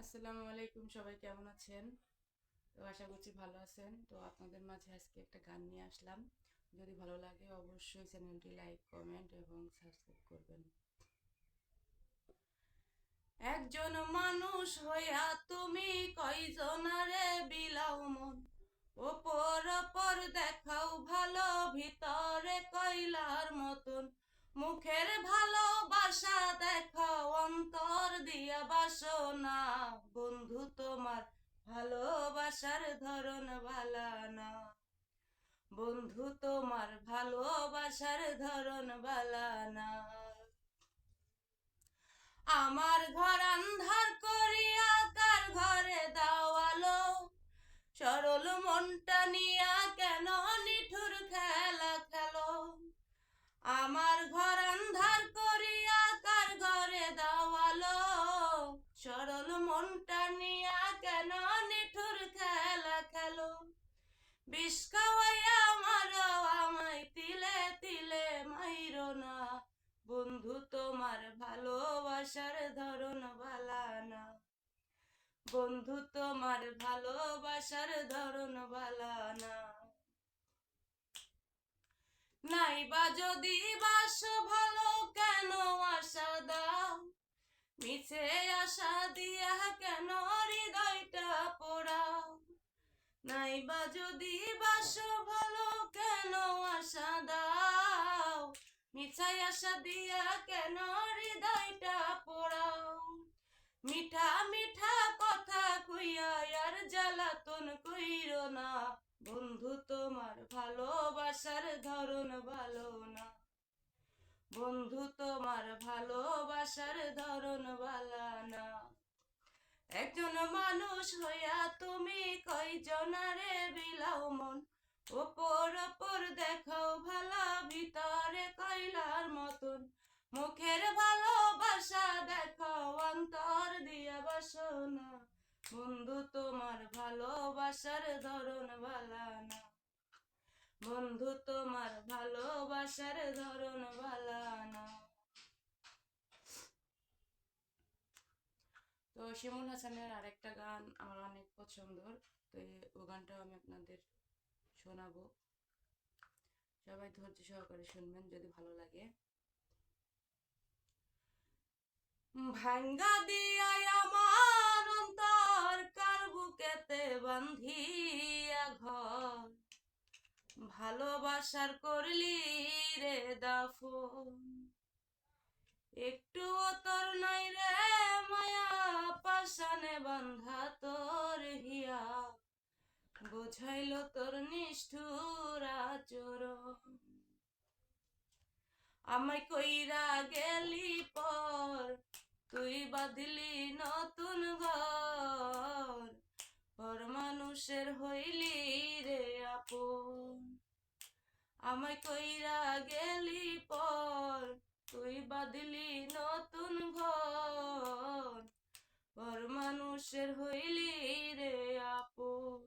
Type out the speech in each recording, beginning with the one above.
আসসালামু আলাইকুম, সবাই কেমন আছেন? তো আশা করছি ভালো আছেন। তো আপনাদের মাঝে আজকে একটা গান নিয়ে আসলাম। যদি ভালো লাগে অবশ্যই চ্যানেলটি লাইক, কমেন্ট এবং সাবস্ক্রাইব করবেন। একজন মানুষ হইয়া তুমি কয়জনারে বিলাও মন? ওপর ওপর দেখাও ভালো, ভিতরে কয়লার মতন। মুখের ভালোবাসা দেখাও অন্তর দিয়া বাসনা। বন্ধু, তোমার ভালোবাসার ধরন ভালা না বন্ধু, তোমার ভালোবাসার ধরন ভালা না আমার ঘর আন্ধার করিয়া কার ঘরে দাওয়ালো সরল মনটা নিয়া কেন নিঠুর বিষ খাওয়াইয়া মারো, আমায় তিলে তিলে মাইরো না। বন্ধু, তোমার ভালোবাসার ধরন ভালা না। বন্ধু, তোমার ভালোবাসার ধরন ভালা না। নাইবা যদি বাস ভালো, কেন আশা দাও? মিছে আশা দিয়া কেন হৃদয়টা নাইবা যদি বাস ভালো কেন আশা দাও? মিছাই আশা দিয়া কেন হৃদয়টা পোড়াও? মিঠা মিঠা কথা কইয়া আর জ্বালাতন কইর না। বন্ধু, তোমার ভালোবাসার ধরন ভালো না। বন্ধু, তোমার ভালোবাসার ধরন ভালা না। একজন মানুষ হইয়া তুমি কয়জনারে বিলাও মন? ওপর ওপর দেখাও ভালা, ভিতরে কয়লার মতন। মুখের ভালোবাসা দেখাও, অন্তর দিয়া বাসনা। বন্ধু, তোমার ভালোবাসার ধরন ভালা না বন্ধু, তোমার ভালোবাসার ধরন ভালা না তো শিমুল হাসানের আরেকটা গান আমার অনেক পছন্দর, তো ও গানটাও আমি আপনাদের শোনাবো। সবাই ধৈর্য সহকারে শুনবেন যদি ভালো লাগে। ভাঙ্গা দিয়াই আমার অন্তর, কার বুকেতে বান্ধিয়া ঘর? ভালোবাসার করলি রে দাফন। একটু তোর নাই রে মায়া পাশানে বান্ধা তোর হিয়া। বোঝাইল তোর নিষ্ঠুর আচরণ। আমায় কইরা গেলি পর, তুই বাঁধলি নতুন ঘর। পর মানুষের হইলি রে আপন। আমায় কইরা গেলি পর তুই বাঁধলি নতুন ঘর পর মানুষের হইলি রে আপন।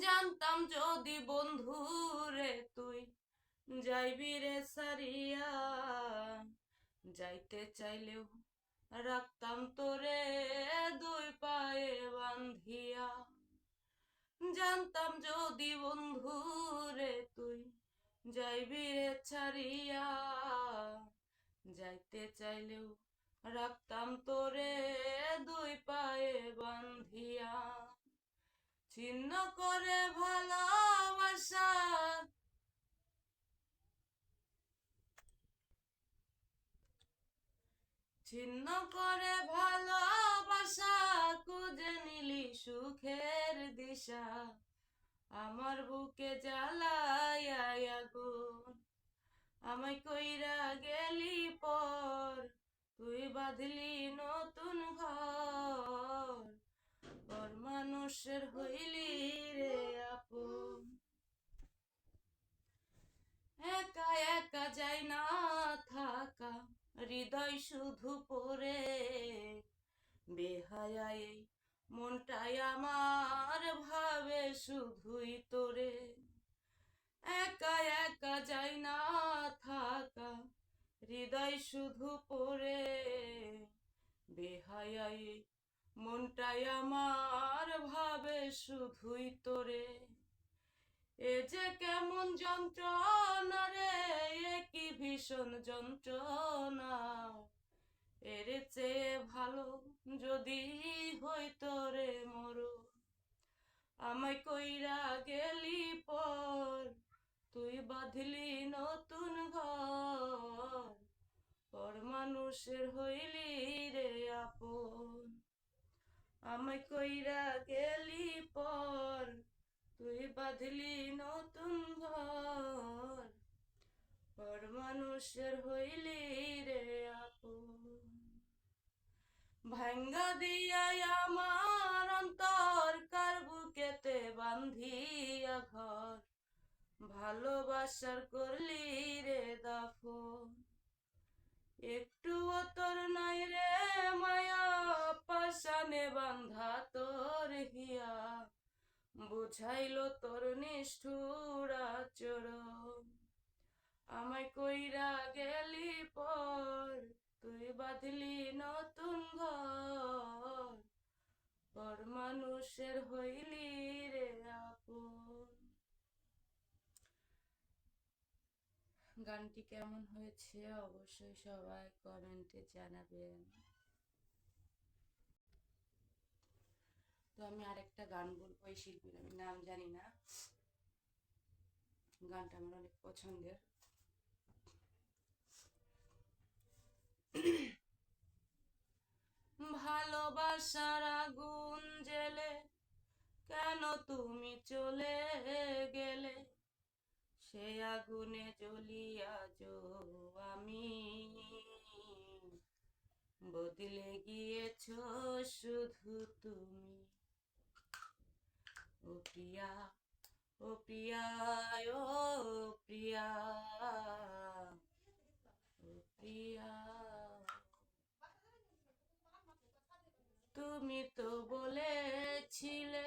জানতাম যদি বন্ধু রে তুই, যাইবি রে সারিয়া। যাইতে চাইলেও রাখতাম তোরে দুই পায়ে বান্ধিয়া জানতাম যদি বন্ধু রে তুই যাইবি রে ছাড়িয়া। যাইতে চাইলেও রাখতাম তোরে দুই পায়ে বান্ধিয়া ছিন্ন করে ভালোবাসা। ছিন্ন করে ভালোবাসা, খুঁজে নিলি সুখের দিশা। আমার বুকে জ্বালায় আগুন। আমায় কইরা গেলি পর, তুই বাঁধলি নতুন ঘর। পর মানুষের হইলি রে আপন। একা একা যাই না থাকা, হৃদয় শুধু পড়ে। বেহায়াই মনটাই আমার ভাবে শুধুই তোরে। একা একা যাই না থাকা, হৃদয় শুধু পরে বেহায় ছায়াই মনটাই আমার ভাবে শুধুই তোরে। এ যে কেমন যন্ত্রণা রে, এ কি ভীষণ যন্ত্রণা। এর চেয়ে ভালো যদি হইতো রে মরো, আমায় কইরা গেলি পর, তুই বাঁধলি নতুন ঘর, পর মানুষের হইলি রে আপন। আমায় কইরা গেলি পর, তুই বাঁধলি নতুন ঘর, পর মানুষের হইলি রে আপন। ভাঙ্গা দিয়াই আমার অন্তর কার বুকেতে বান্ধিয়া ঘর। ভালোবাসার করলি রে দাফন। একটু তোর নাই রে মায়া পাশানে বান্ধা তোর হিয়া। বুঝাইলো তোর নিষ্ঠুর আচরণ। আমায় কইরা গেলি পর তুই বাঁধলি নতুন ঘর, পর মানুষের হইলি রে আপন। গানটি কেমন হয়েছে অবশ্যই সবাই কমেন্টে জানাবেন। তো আমি আরেকটা গান বলব, এই শিল্পীর আমি নাম জানি না। গানটা আমার অনেক পছন্দের ভালোবাসার আগুন জেলে কেন তুমি চলে গেলে, সে আগুনে জ্বলিয়া যো আমি। বদলে গিয়েছ শুধু তুমি। ও প্রিয়া ও প্রিয়া ও প্রিয়া ও প্রিয়া। তুমি তো বলেছিলে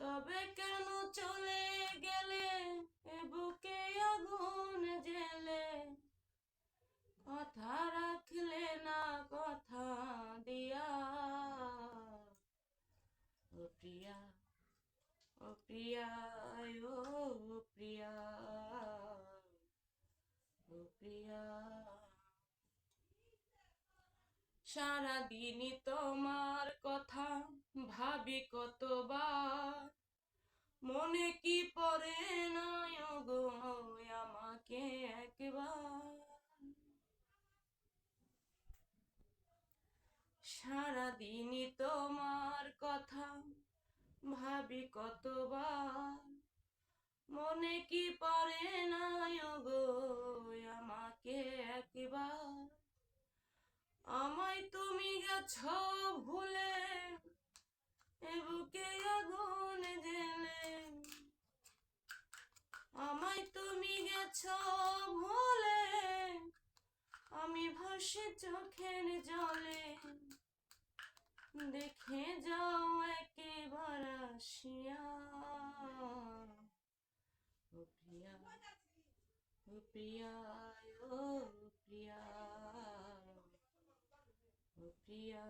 তবে কেন চলে গেলে এ বুকে আগুন জেলে? কথা রাখলে না কথা দিয়া। ও প্রিয়া ও প্রিয়া ও প্রিয়া ও প্রিয়া। সারাদিনই তোমার কথা ভাবি কতবার। মনে কি পড়ে না গো, আমাকে একবার। সারাদিনই তোমার কথা ভাবি কতবার। মনে কি পড়ে না গো, আমাকে একবার। আমায় তুমি গেছ ভুলে বুকে আগুন জেলে আমায় তুমি গেছ ভুলে, আমি ভাসে চোখের জলে। দেখে যাও একেবার আসিয়া। প্রিয়া প্রিয়া, ও প্রিয়া। ও প্রিয়া